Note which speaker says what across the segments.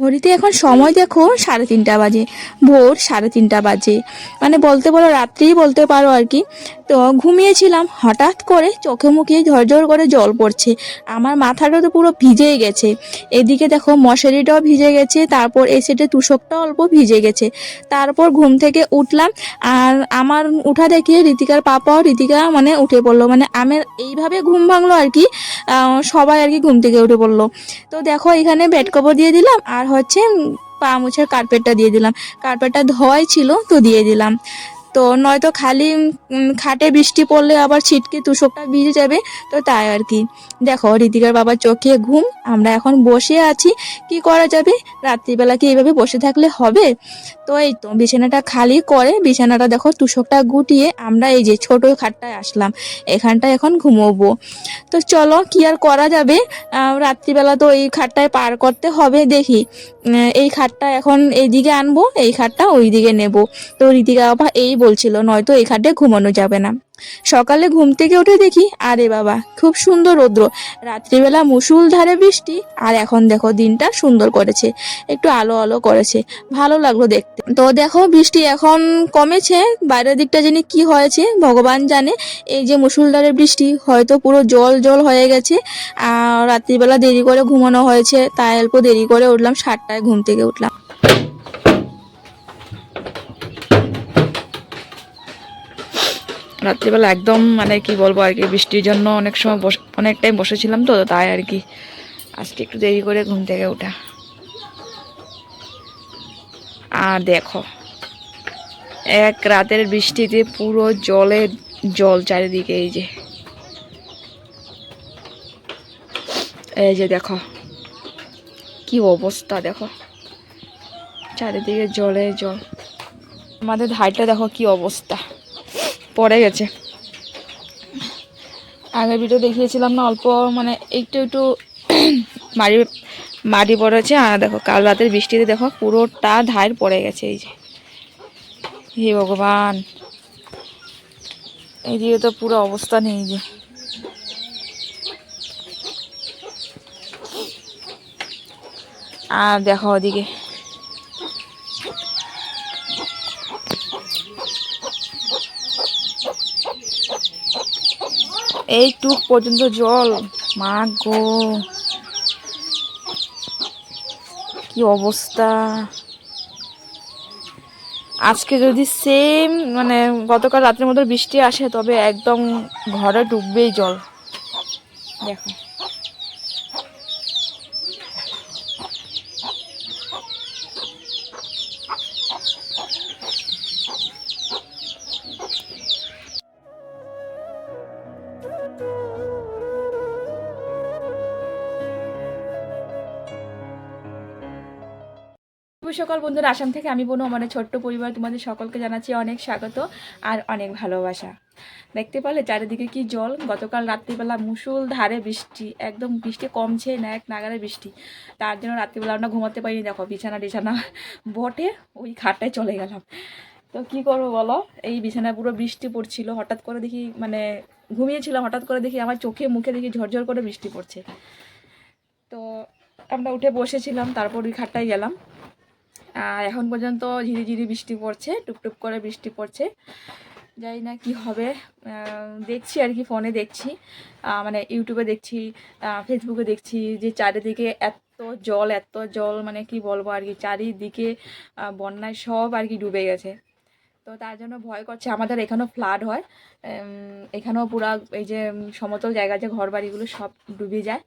Speaker 1: ঘড়িতে এখন সময় দেখো, সাড়ে তিনটা বাজে, ভোর সাড়ে তিনটা বাজে। মানে বলতে পারো রাত্রেই বলতে পারো আর কি। তো ঘুমিয়েছিলাম, হঠাৎ করে চোখে মুখে ঝরঝর করে জল পড়ছে। আমার মাথাটা তো পুরো ভিজেই গেছে। এদিকে দেখো মশারিটাও ভিজে গেছে, তারপর এই সেটে তুষকটাও অল্প ভিজে গেছে। তারপর ঘুম থেকে উঠলাম, আর আমার উঠা দেখে রীতিকার পাপাও রীতিকা মানে উঠে পড়ল। মানে আমার এইভাবে ঘুম ভাঙলো আর কি সবাই আর কি ঘুম থেকে উঠে পড়ল। তো দেখো এখানে বেড কভার দিয়ে দিলাম, আর হচ্ছে পা মুছার কার্পেটটা দিয়ে দিলাম। কার্পেটটা ধোয় ছিল তো দিয়ে দিলাম। তো নয়তো খালি খাটে বৃষ্টি পড়লে আবার ছিটকে তুষকটা ভিজে যাবে, তো তাই আর কি। দেখো, ঋতিকার বাবার চোখে ঘুম, আমরা এখন বসে আছি, কি করা যাবে? রাত্রিবেলা কি এইভাবে বসে থাকলে হবে? তো এই তো, বিছানাটা খালি করে, বিছানাটা দেখো তুষকটা গুটিয়ে আমরা এই যে ছোট খাটটায় আসলাম, এখানটায় এখন ঘুমোবো। তো চলো, কি আর করা যাবে? রাত্রিবেলা তো এই খাটটায় পার করতে হবে, দেখি। এই খাটটা এখন এইদিকে আনব, এই খাটটা ওই দিকে নেব। তো রীতিকা বাবা এই বলছিল, নয়তো এই খাটে ঘুমানো যাবে না। সকালে ঘুম থেকে উঠে দেখি, আরে বাবা, খুব সুন্দর রৌদ্র। রাত্রিবেলা মুসুল ধারে বৃষ্টি, আর এখন দেখো দিনটা সুন্দর করেছে, একটু আলো আলো করেছে, ভালো লাগল দেখতে। তো দেখো, বৃষ্টি এখন কমেছে, বাইরের দিকটা জানি কি হয়েছে, ভগবান জানে, এই যে মুসুলধারে বৃষ্টি, হয়তো পুরো জল জল হয়ে গেছে, আর রাত্রিবেলা দেরি করে ঘুমানো হয়েছে, তাই অল্প দেরি করে উঠলাম, সাতটায় ঘুম থেকে উঠলাম।
Speaker 2: রাত্রিবেলা একদম মানে কি বলব আর কি, বৃষ্টির জন্য অনেক সময় বসে, অনেক টাইম বসেছিলাম তো তাই আর কি। আজকে একটু দেরি করে ঘুম থেকে ওঠা। আর দেখো, এক রাতের বৃষ্টিতে পুরো জলে জল চারিদিকে, এই যে। এই যে দেখো, কি অবস্থা দেখো। চারিদিকে জলে জল। আমাদের ধারটা দেখো কি অবস্থা। পড়ে গেছে। আগের ভিডিও দেখিয়েছিলাম না, অল্প মানে একটু একটু মাটি মাটি পড়েছে আর দেখো, কাল রাতের বৃষ্টিতে দেখো, পুরোটা ধার পড়ে গেছে, এই যে। হে ভগবান। এইদিকে তো পুরো অবস্থা নেই যে। আর দেখো ওদিকে। এইটুক পর্যন্ত জল। মা গো। কি অবস্থা? আজকে যদি সেম মানে গতকাল রাতের মধ্যে বৃষ্টি আসে, তবে একদম ঘরে ডুববেই জল। দেখো। শুভ সকাল বন্ধুরা। আসাম থেকে আমি বোনো, আমার ছোট্ট পরিবার। তোমাদের সকলকে জানাচ্ছি অনেক স্বাগত আর অনেক ভালোবাসা। দেখতে পারলে চারিদিকে কি জল? গতকাল রাত্রিবেলা মুসুল ধারে বৃষ্টি, একদম বৃষ্টি কমছে না, এক নাগারে বৃষ্টি। তার জন্য রাত্রিবেলা আমরা ঘুমাতে পারিনি। দেখো, বিছানা টিছানা বটে, ওই খাটটায় চলে গেলাম। তো কি করব বলো? এই বিছানায় পুরো বৃষ্টি পড়ছিল। হঠাৎ করে দেখি মানে ঘুমিয়েছিলাম হঠাৎ করে দেখি আমার চোখে মুখে দেখি ঝরঝর করে বৃষ্টি পড়ছে। তো আমরা উঠে বসেছিলাম, তারপর ওই খাটটায় গেলাম। এখন পর্যন্ত ঝিরি ঝিরি বৃষ্টি পড়ছে টুপটুপ করে বৃষ্টি পড়ছে। জানি না কি হবে দেখছি আর কি ফোনে দেখছি। মানে ইউটিউবে দেখছি ফেসবুকে দেখছি যে চারিদিকে এত জল এত জল মানে কি বলব আর কি, চারিদিকে বন্যায় সব আর কি ডুবে গেছে। তো তার জন্য ভয় করছে, আমাদের এখানেও ফ্লাড হয়। এখানেও পুরা এই যে সমতল জায়গা, যে ঘর বাড়িগুলো সব ডুবে যায়।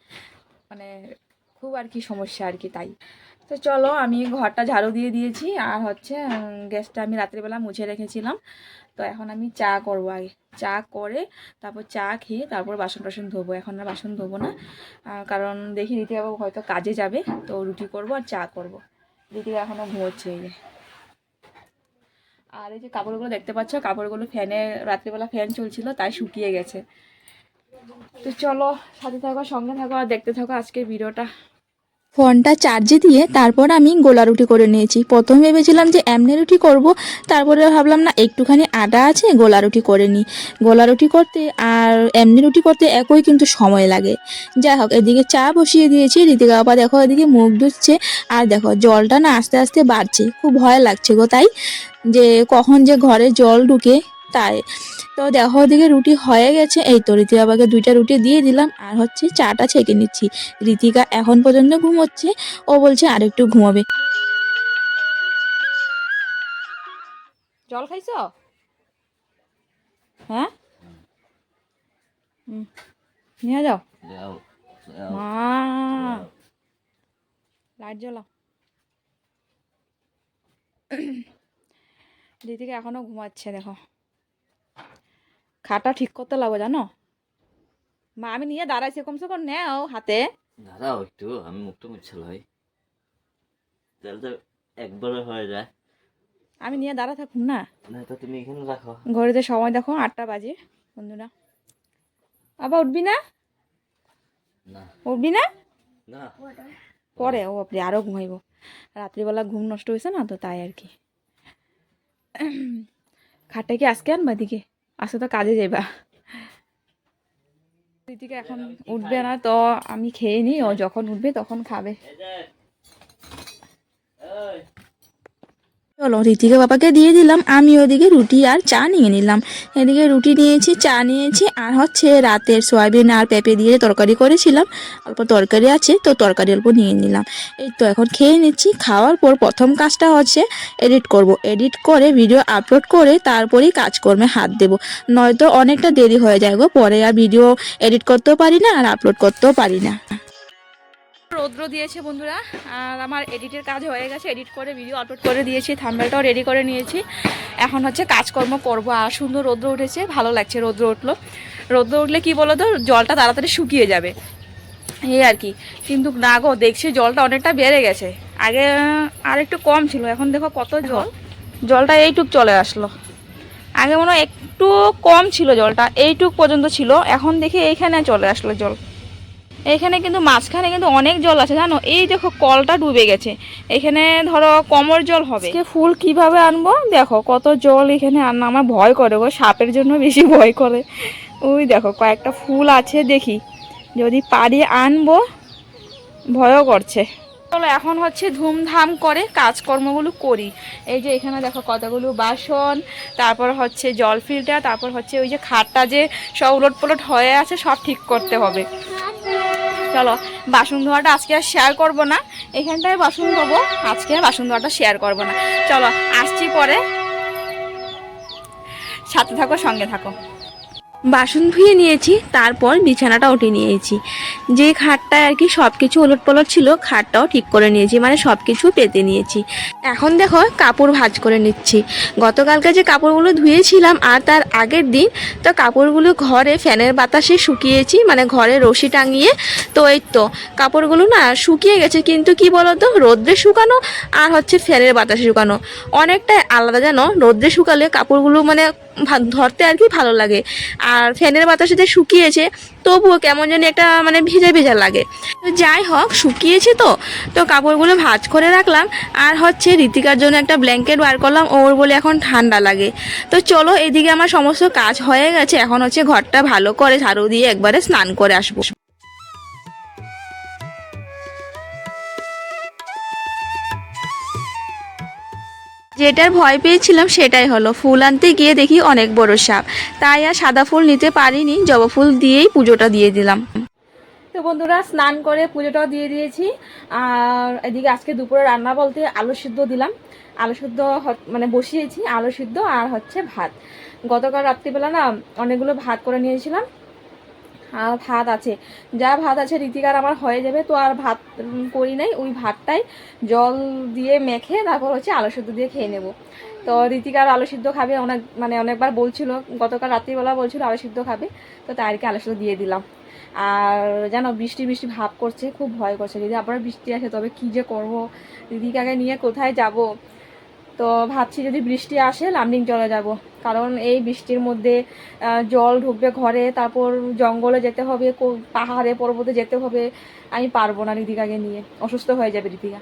Speaker 2: মানে খুব আর কি সমস্যা আর কি তাই। তো চলো আমি ঘরটা ঝাড়ু দিয়ে দিয়েছি, আর হচ্ছে গ্যাসটা আমি রাত্রিবেলা মুছে রেখেছিলাম। তো এখন আমি চা করব আগে। চা করে তারপর চা খেয়ে তারপর বাসন টাসন ধোবো। এখন আর বাসন ধোবো না। কারণ দেখি রীতি বাবু হয়তো কাজে যাবে, তো রুটি করব আর চা করব। রীতি এখনও ঘুমোচ্ছে এই যে। আর এই যে কাপড়গুলো দেখতে পাচ্ছ, কাপড়গুলো ফ্যানে, রাত্রিবেলা ফ্যান চলছিল, তাই শুকিয়ে গেছে। তো চলো, সাথে থাকো, সঙ্গে থাকো, আর দেখতে থাকো আজকের ভিডিওটা।
Speaker 1: ফোনটা চার্জে দিয়ে তারপর আমি গোলা রুটি করে নিয়েছি। প্রথম ভেবেছিলাম যে এমনি রুটি করব, তারপরে ভাবলাম, না, একটুখানি আটা আছে, গোলা রুটি করে নিই। গোলা রুটি করতে আর এমনি রুটি করতে একই কিন্তু সময় লাগে। যাই হোক, এদিকে চা বসিয়ে দিয়েছি। ঋতিকা বাবা, দেখো, এদিকে মুখ ধুচ্ছে। আর দেখো, জলটা না আস্তে আস্তে বাড়ছে। খুব ভয় লাগছে গো, তাই? যে কখন যে ঘরে জল ঢুকে তাই। তো দেখো ওদিকে রুটি হয়ে গেছে। এই তো ঋতিকা বাবাকে দুইটা রুটি দিয়ে দিলাম। আর হচ্ছে চাটা ছেঁকে নিচ্ছি। ঋতিকা এখন পর্যন্ত ঘুমোচ্ছে। ও বলছে আর একটু ঘুমাবে।
Speaker 2: জল খাইছো? হ্যাঁ? নিয়ে যাও। মা। লাইট জ্বলাও। দিদিকে এখনও ঘুমাচ্ছে দেখো। খাটা ঠিক করতে লাগবে জানো? মা আমি নিয়ে দাঁড়াইছি কমসে কম নেও হাতে।
Speaker 3: দাঁড়াও একটু আমি মুখটা মুছছিল ভাই তাহলে তো একবারে হয়ে যায়।
Speaker 2: আমি নিয়ে দাঁড়া থাকুন না?
Speaker 3: না তো তুমি এখানে রাখো।
Speaker 2: ঘড়িতে সময় দেখো আটটা বাজে বন্ধুরা। আবার উঠবি না?
Speaker 3: না।
Speaker 2: উঠবি না?
Speaker 3: না।
Speaker 2: পরে ও আপনি আরও ঘুমাইব। রাত্রিবেলা ঘুম নষ্ট হয়েছে না তো তাই আর কি। খাটটা কি আজকে আনবা দিকে আজকে তো কাজে যাইবা। দিদিকে এখন উঠবে না, তো আমি খেয়ে নিই, ও যখন উঠবে তখন খাবে।
Speaker 1: চলো ঋতিকা বাবাকে দিয়ে দিলাম। আমি ওদিকে রুটি আর চা নিয়ে নিলাম। এদিকে রুটি নিয়েছি, চা নিয়েছি, আর হচ্ছে রাতের সয়াবিন আর পেঁপে দিয়ে তরকারি করেছিলাম। অল্প তরকারি আছে, তো তরকারি অল্প নিয়ে নিলাম। এই তো এখন খেয়ে নিচ্ছি। খাওয়ার পর প্রথম কাজটা হচ্ছে এডিট করব। এডিট করে ভিডিও আপলোড করে তারপরেই কাজকর্মে হাত দেব। নয়তো অনেকটা দেরি হয়ে যায় গো, পরে আর ভিডিও এডিট করতেও পারি না আর আপলোড করতেও পারি না।
Speaker 2: রৌদ্র দিয়েছে বন্ধুরা আর আমার এডিটের কাজ হয়ে গেছে এডিট করে ভিডিও আপলোড করে দিয়েছি থাম্বেলটাও রেডি করে নিয়েছি। এখন হচ্ছে কাজকর্ম করব আর সুন্দর রৌদ্র উঠেছে ভালো লাগছে রৌদ্র উঠল। রৌদ্র উঠলে কি বলো তো জলটা তাড়াতাড়ি শুকিয়ে যাবে। এই আর কি কিন্তু না গো দেখছি জলটা অনেকটা বেড়ে গেছে। আগে আর একটু কম ছিল এখন দেখো কত জল। জলটা এইটুক চলে আসলো। আগে মনে হয় একটু কম ছিল জলটা এইটুক পর্যন্ত ছিল এখন দেখি এইখানে চলে আসলো জল। এখানে কিন্তু মাঝখানে কিন্তু অনেক জল আছে, জানো? এই দেখো কলটা ডুবে গেছে। এখানে ধরো কমর জল হবে। ফুল কীভাবে আনব? দেখো কত জল এখানে আনা আমার ভয় করে গো, সাপের জন্য বেশি ভয় করে। ওই দেখো কয়েকটা ফুল আছে দেখি। যদি পারি আনব, ভয়ও করছে। চলো, এখন হচ্ছে ধুমধাম করে কাজকর্মগুলো করি। এই যে এখানে দেখো কতগুলো বাসন, তারপর হচ্ছে জল ফিল্টার তারপর হচ্ছে ওই যে খাটটা যে সব উলট পলট হয়ে আছে, সব ঠিক করতে হবে। চলো, বাসন ধোয়াটা আজকে আর শেয়ার করব না। এখানটায় বাসন ধোবো, আজকে বাসন ধোয়াটা শেয়ার করব না। চলো, আসছি পরে। সাথে থাকো, সঙ্গে থাকো।
Speaker 1: বাসন ধুয়ে নিয়েছি, তারপর বিছানাটা উঠে নিয়েছি। যে খাটটায় আর কি সব কিছু ওলট পলট ছিল, খাটটাও ঠিক করে নিয়েছি মানে সব কিছু পেতে নিয়েছি। এখন দেখো কাপড় ভাঁজ করে নিচ্ছি। গতকালকে যে কাপড়গুলো ধুয়েছিলাম আর তার আগের দিন, তো কাপড়গুলো ঘরে ফ্যানের বাতাসে শুকিয়েছি মানে ঘরে রশি টাঙিয়ে, তো এই তো কাপড়গুলো না শুকিয়ে গেছে, কিন্তু কি বলতো? রোদ্রে শুকানো আর হচ্ছে ফ্যানের বাতাসে শুকানো। অনেকটাই আলাদা যেন রোদ্রে শুকালে কাপড়গুলো মানে ধরতে আর কি ভালো লাগে। আর ফ্যানের বাতাসে যে শুকিয়েছে, তবুও কেমন জানি একটা মানে ভেজা ভেজা লাগে। তো যাই হোক, শুকিয়েছে তো তো কাপড়গুলো ভাজ করে রাখলাম। আর হচ্ছে ঋতিকার জন্য একটা ব্ল্যাঙ্কেট বার করলাম, ওর বলে এখন ঠান্ডা লাগে। তো চলো, এদিকে আমার সমস্ত কাজ হয়ে গেছে, এখন হচ্ছে ঘরটা ভালো করে ঝাড়ু দিয়ে একবারে স্নান করে আসব। যেটার ভয় পেয়েছিলাম সেটাই হলো। ফুল আনতে গিয়ে দেখি অনেক বড় সাপ। তাই আর সাদা ফুল নিতে পারিনি, জবা ফুল দিয়েই পুজোটা দিয়ে দিলাম।
Speaker 2: তো বন্ধুরা, স্নান করে পুজোটাও দিয়ে দিয়েছি। আর এদিকে আজকে দুপুরে রান্না বলতে আলু সিদ্ধ দিলাম। আলু সিদ্ধ মানে বসিয়েছি, আলু সিদ্ধ আর হচ্ছে ভাত। গতকাল রাত্রিবেলা না অনেকগুলো ভাত করে নিয়েছিলাম। আর ভাত আছে। যা ভাত আছে রীতিকার আমার হয়ে যাবে, তো আর ভাত করি নাই, ওই ভাতটাই জল দিয়ে মেখে তারপর হচ্ছে আলু সিদ্ধ দিয়ে খেয়ে নেব। তো রীতিকার আলু সিদ্ধ খাবে, অনেক মানে অনেকবার বলছিল, গতকাল রাত্রিবেলা বলছিল আলু সিদ্ধ খাবে, তো তাদেরকে আলু সিদ্ধ দিয়ে দিলাম। আর জানো বৃষ্টি বৃষ্টি ভাব করছে, খুব ভয় করছে। যদি আবার বৃষ্টি আসে, তবে কি যে করব? দিদিকাকে নিয়ে কোথায় যাব? তো ভাবছি যদি বৃষ্টি আসে লামডিং চলে যাব। কারণ এই বৃষ্টির মধ্যে জল ঢুকবে ঘরে, তারপর জঙ্গলে যেতে হবে পাহাড়ে, পর্বতে যেতে হবে। আমি পারব না ঋতিকাকে নিয়ে। অসুস্থ হয়ে যাবে ঋতিকা।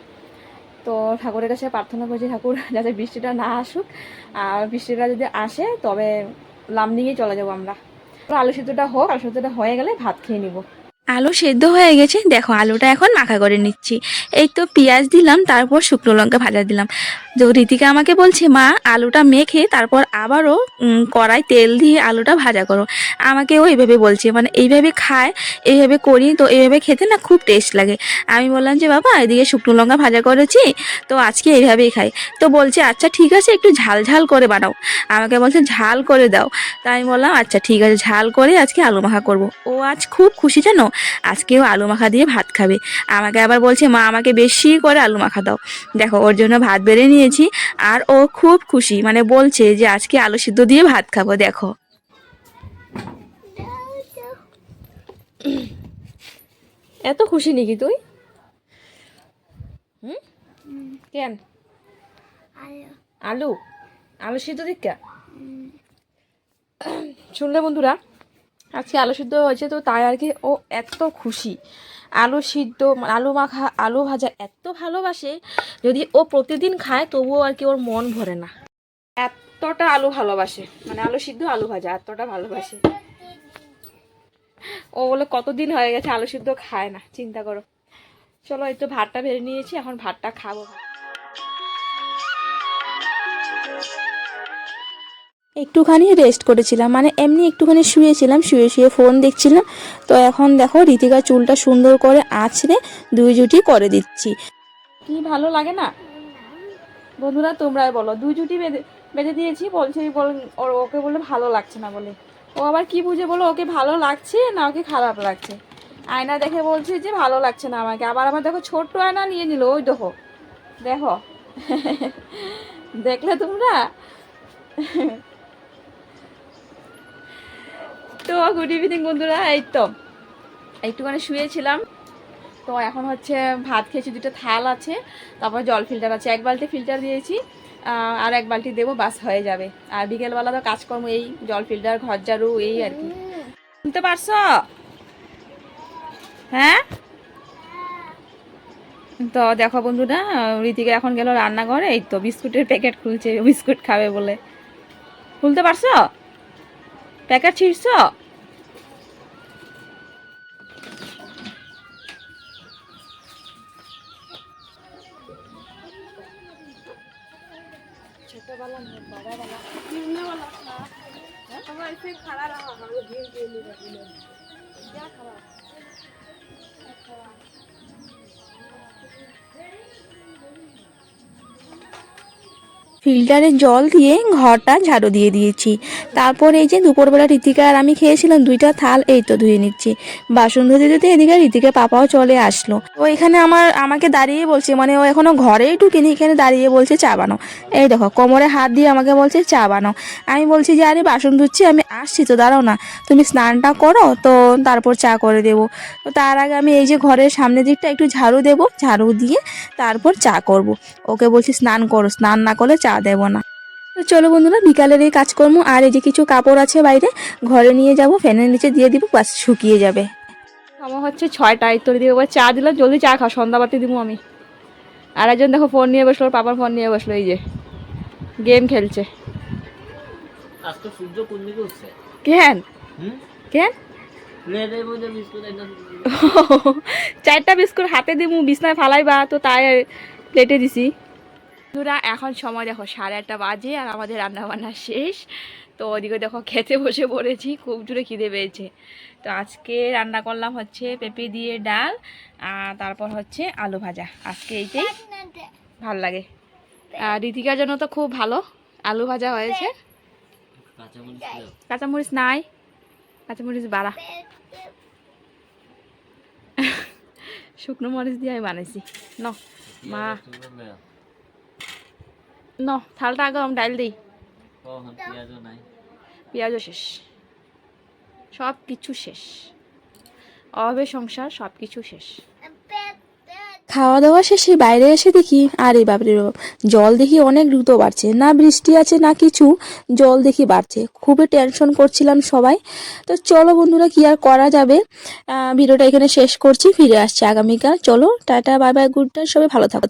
Speaker 2: তো ঠাকুরের কাছে প্রার্থনা করছি, ঠাকুর, যাতে বৃষ্টিটা না আসুক। আর বৃষ্টিটা যদি আসে, তবে লামডিংয়ে চলে যাব আমরা। আলু সিদ্ধটা হোক, আলু সিদ্ধটা হয়ে গেলে ভাত খেয়ে নিব।
Speaker 1: আলু সেদ্ধ হয়ে গেছে। দেখো, আলুটা এখন মাখা করে নিচ্ছি। এই তো পেঁয়াজ দিলাম, তারপর শুকনো লঙ্কা ভাজা দিলাম। তো রীতিকা আমাকে বলছে, মা, আলুটা মেখে তারপর আবারও কড়াই তেল দিয়ে আলুটা ভাজা করো। আমাকেও এইভাবে বলছে মানে এইভাবে খায়, এইভাবে করি, তো এইভাবে খেতে না খুব টেস্ট লাগে। আমি বললাম যে, বাবা, এদিকে শুকনো লঙ্কা ভাজা করেছি, তো আজকে এইভাবেই খাই। তো বলছে আচ্ছা ঠিক আছে, একটু ঝাল ঝাল করে বানাও। আমাকে বলছে, ঝাল করে দাও। তাই আমি বললাম আচ্ছা ঠিক আছে, ঝাল করে আজকে আলু মাখা করব। ও আজ খুব খুশি, জানো? আজকেও আলু মাখা দিয়ে ভাত খাবে। আমাকে আবার বলছে মা আমাকে বেশি করে আলু মাখা দাও। দেখো ওর জন্য ভাত বেড়ে নিয়েছি আর ও খুব খুশি মানে বলছে যে আজকে আলু সিদ্ধ দিয়ে ভাত খাব দেখো।
Speaker 2: এত খুশি নাকি তুই? হুম? কেন? আলু। আলু? সিদ্ধ দীক্ষা? শুনলে বন্ধুরা আজকে আলু সিদ্ধ হয়েছে তো তাই আর কি ও এত খুশি। আলু সিদ্ধ, আলু মাখা, আলু ভাজা এত ভালোবাসে, যদি ও প্রতিদিন খায় তবুও আর কি ওর মন ভরে না। এতটা আলু ভালোবাসে মানে আলু সিদ্ধ, আলু ভাজা, এতটা ভালোবাসে। ও বলে কতদিন হয়ে গেছে আলু সিদ্ধ খায় না, চিন্তা করো। চলো এই তো ভাতটা ভেড়ে নিয়েছি, এখন ভাতটা খাব।
Speaker 1: একটুখানি রেস্ট করেছিলাম। মানে এমনি একটুখানি শুয়েছিলাম, শুয়ে শুয়ে ফোন দেখছিলাম। তো এখন দেখো রীতিকা চুলটা সুন্দর করে আঁচড়ে দুই জুটি করে দিচ্ছি।
Speaker 2: কি ভালো লাগে না? বন্ধুরা তোমরাই বলো। দুই জুটি বেঁধে বেঁধে দিয়েছি, বলছে বল ওকে বলে ভালো লাগছে না বলে। ও আবার কি বুঝে বলো, ওকে ভালো লাগছে না ওকে খারাপ লাগছে? আয়না দেখে বলছে যে ভালো লাগছে না আমাকে। আবার আমার দেখো ছোট্ট আয়না নিয়ে নিল, ওই দেখো। দেখো। দেখলে তোমরা? তো গুড ইভিনিং বন্ধুরা, এই তো। একটুখানি শুয়েছিলাম। তো এখন হচ্ছে ভাত খেয়েছি, দুটো থাল আছে, তারপর জল ফিল্টার আছে। এক বালতি ফিল্টার দিয়েছি আর এক বালতি দেবো, বাস হয়ে যাবে। আর বিকেলবেলা তো কাজকর্ম, এই জল ফিল্টার ঘর ঝাড়ু এই আর কি। শুনতে পারছ? হ্যাঁ? তো দেখো বন্ধুরা, রীতিকা এখন গেল রান্নাঘরে, এই তো বিস্কুটের প্যাকেট খুলছে, বিস্কুট খাবে বলে। খুলতে পারছ? প্যাকেট ছিঁড়ছো?
Speaker 1: खड़ा रहा ফিল্টারের জল দিয়ে ঘরটা ঝাড়ু দিয়ে দিয়েছি। তারপর এই যে দুপুরবেলা রীতিকা আর আমি খেয়েছিলাম দুইটা থাল, এই তো ধুয়ে নিচ্ছি। বাসন ধুতে ধুতে এদিকে রীতিকা পাপাও চলে আসলো। ও এখানে আমার, আমাকে দাঁড়িয়ে বলছে মানে ও এখনও ঘরেই ঢুকিনি, এখানে দাঁড়িয়ে বলছে চা বানাও এই দেখো, কোমরে হাত দিয়ে আমাকে বলছে চা বানাও আমি বলছি যে, আরে বাসন ধুচ্ছি, আমি আসছি তো, দাঁড়াও না। তুমি স্নানটা করো, তো তারপর চা করে দেবো। তো তার আগে আমি এই যে ঘরের সামনের দিকটা একটু ঝাড়ু দেবো, ঝাড়ু দিয়ে তারপর চা করব। ওকে বলছি, স্নান করো, স্নান না করলে চা দেবো না। তো চলো বন্ধুরা বিকালের এই কাজকর্ম আর এই যে কিছু কাপড় আছে বাইরে ঘরে নিয়ে যাব ফ্যানের নিচে দিয়ে দিব বাস শুকিয়ে যাবে।
Speaker 2: আমার হচ্ছে ছয়টায় তোর দিয়ে একবার চা দিলাম জলদি চা খাও সন্ধ্যাবাতি দিব আমি। আর একজন দেখো ফোন নিয়ে বসল পাপার ফোন নিয়ে বসল এই যে গেম খেলছে।
Speaker 3: কোন দিকে উঠছে।
Speaker 2: কেন? চারটা বিস্কুট হাতে দিমু বিছনায় ফালাইবা তো তাই প্লেটে দিছি। বন্ধুরা, এখন সময় দেখো সাড়ে আটটা বাজে আর আমাদের রান্না বান্না শেষ। তো ওদিকে দেখো খেতে বসে পড়েছি, খুব জোরে খিদে পেয়েছে। তো আজকে রান্না করলাম হচ্ছে পেঁপে দিয়ে ডাল, আর তারপর হচ্ছে আলু ভাজা। আজকে এইটাই ভালো লাগে। আর ঋতিকার জন্য তো খুব ভালো আলু ভাজা হয়েছে।
Speaker 3: কাঁচামরিচ
Speaker 2: নাই, কাঁচামরিচ বাড়া। শুকনো মরিচ দিয়ে আমি বানাইছি। ন মা। ন থালটা আগে আমি ডাইল দিই।
Speaker 3: পেঁয়াজও
Speaker 2: শেষ। সব কিছু শেষ। অভাবে সংসার সব কিছু শেষ। খাওয়া দাওয়া শেষে বাইরে এসে দেখি আরে বাপরে বাপ জল দেখি অনেক দ্রুত বাড়ছে। না বৃষ্টি আছে না কিছু জল দেখি বাড়ছে। খুবই টেনশন করছিলাম সবাই। তো চলো বন্ধুরা কি আর করা যাবে? ভিডিওটা এখানে শেষ করছি ফিরে আসছি আগামীকাল। চলো tata bye bye good night সবাই ভালো থাকো।